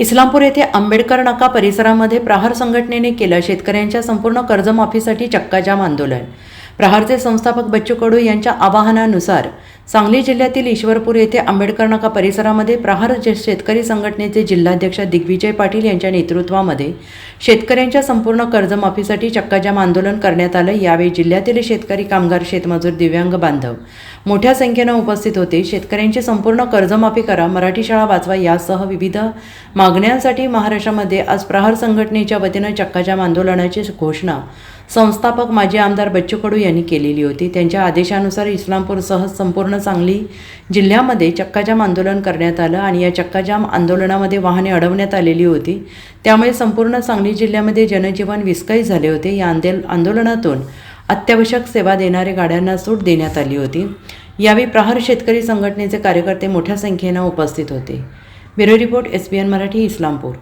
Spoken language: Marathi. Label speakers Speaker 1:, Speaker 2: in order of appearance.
Speaker 1: इस्लामपूर येथे आंबेडकर नाका परिसरामध्ये प्रहार संघटनेने केलं. शेतकऱ्यांच्या संपूर्ण कर्जमाफीसाठी चक्काजाम आंदोलन. प्रहारचे संस्थापक बच्चू कडू यांच्या आवाहनानुसार सांगली जिल्ह्यातील ईश्वरपूर येथे आंबेडकर नाका परिसरामध्ये प्रहार जे- शेतकरी संघटनेचे जिल्हाध्यक्ष दिग्विजय पाटील यांच्या नेतृत्वामध्ये शेतकऱ्यांच्या संपूर्ण कर्जमाफीसाठी चक्काजाम आंदोलन करण्यात आलं. यावेळी जिल्ह्यातील शेतकरी कामगार शेतमजूर दिव्यांग बांधव मोठ्या संख्येनं उपस्थित होते. शेतकऱ्यांची संपूर्ण कर्जमाफी करा मराठी शाळा वाचवा यासह विविध मागण्यांसाठी महाराष्ट्रामध्ये आज प्रहार संघटनेच्या वतीनं चक्काजाम आंदोलनाची घोषणा संस्थापक माजी आमदार बच्चू कडू यांनी केलेली होती. त्यांच्या आदेशानुसार इस्लामपूरसह संपूर्ण सांगली जिल्ह्यामध्ये चक्काजाम आंदोलन करण्यात आलं आणि या चक्काजाम आंदोलनामध्ये वाहने अडवण्यात आलेली होती. त्यामुळे संपूर्ण सांगली जिल्ह्यामध्ये जनजीवन विस्कळीत झाले होते. या आंदोल आंदोलनातून अत्यावश्यक सेवा देणाऱ्या गाड्यांना सूट देण्यात आली होती. यावेळी प्रहार शेतकरी संघटनेचे कार्यकर्ते मोठ्या संख्येनं उपस्थित होते. Bureau report S B N Marathi Islampur.